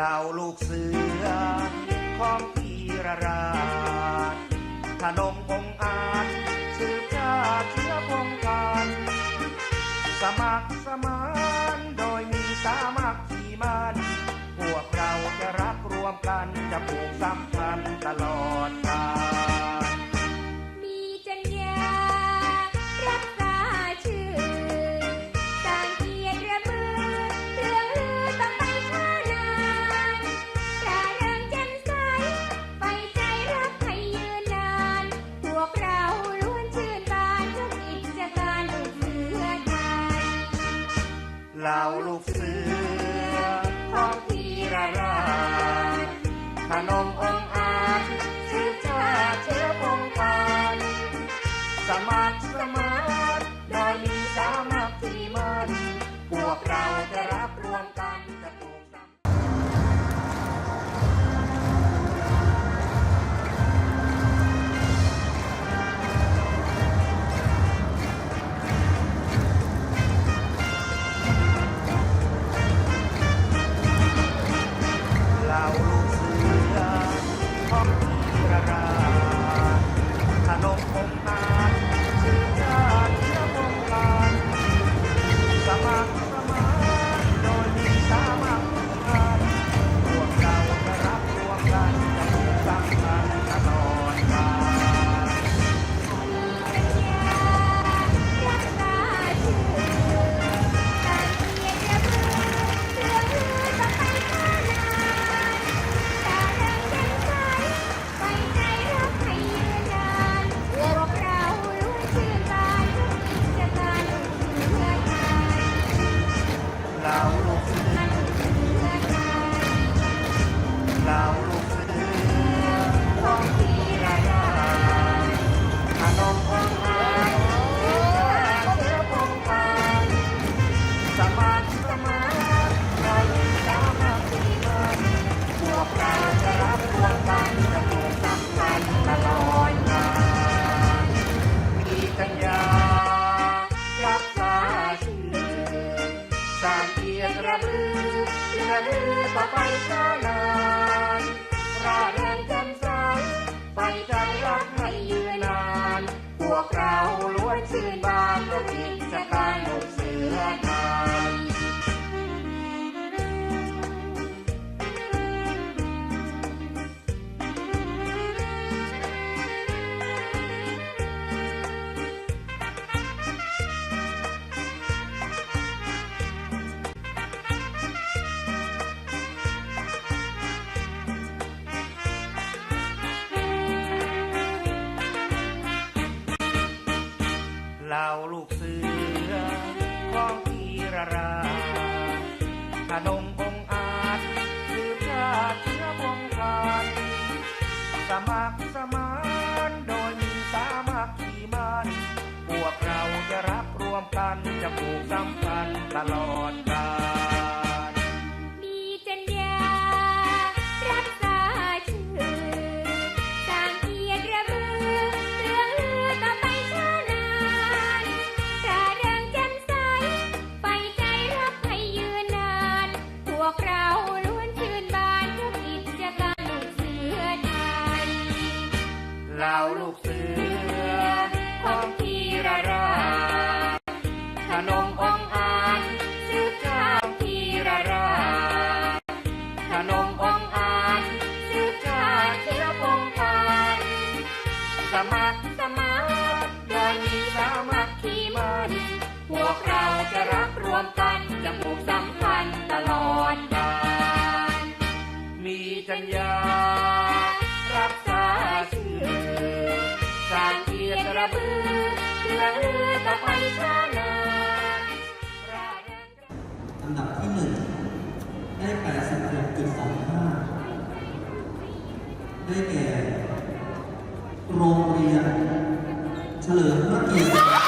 ล่าลูกเสือ ของพีรราชถนมองอาจสืบชาเชื้อพงการสมัครสมานโดยมีสามัคคีมันพวกเราจะรักรวมกันจะผูกสัมพ เหล่าลูกเสือของพีระราชขนมองอาจชื่อชาเชื้อพงพันสมัครสมานโดยมีสามัคคีมัน พวกเรา เระบือต่อไปช้านานร่าเริงแจ่มใสไปใจรักให้ยืนนาน พวกเราล้วนชื่นบานด้วยกิจการลูก ขนมองอาจสืบชาติเชื้อวงกันสมัครสมานโดยมีสามัคคีมันพวกเราจะรักรวมกันจะผูกสัมพันธ์ตลอดกาล มัครสมานโดยมีสามัคคีมันพวกเราจะรักรวมกันจะผูกสัมพันธ์ตลอดกาลมีจัญญารักษาชื่อสร้างเกียรติระบือเพื่อลือต่อไปช้าหนาอันดับที่หนึ่งได้86.25ได้แก่ โรงเรียน เฉลิมพระเกียรติ